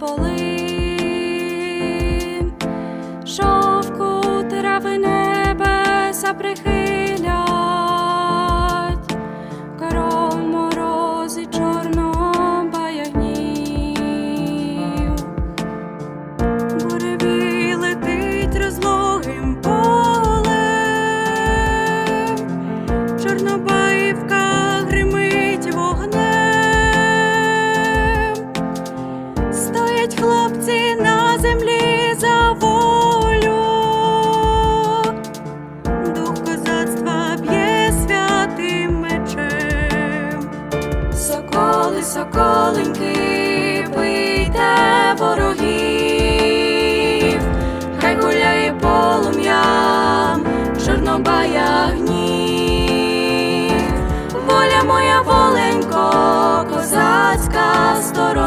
believe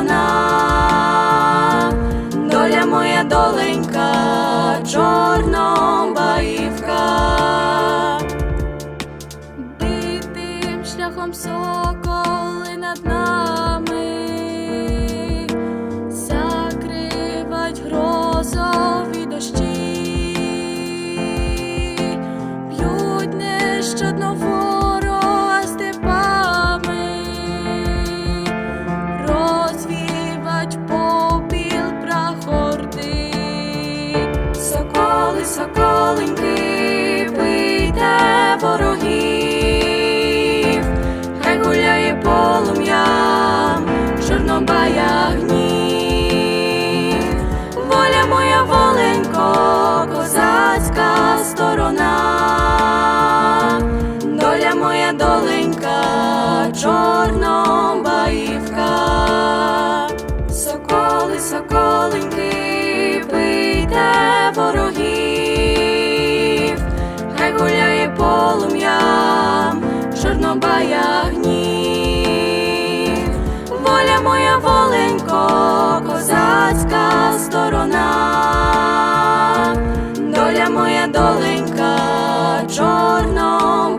сторона, доля моя доленька, чорнобаївка. Соколеньки, бийте ворогів, хай гуляє полум'ям, чорнобая гнів. Воля моя воленько, козацька чорнобая гнів, воля моя воленько, козацька сторона, доля моя доленька, чорно.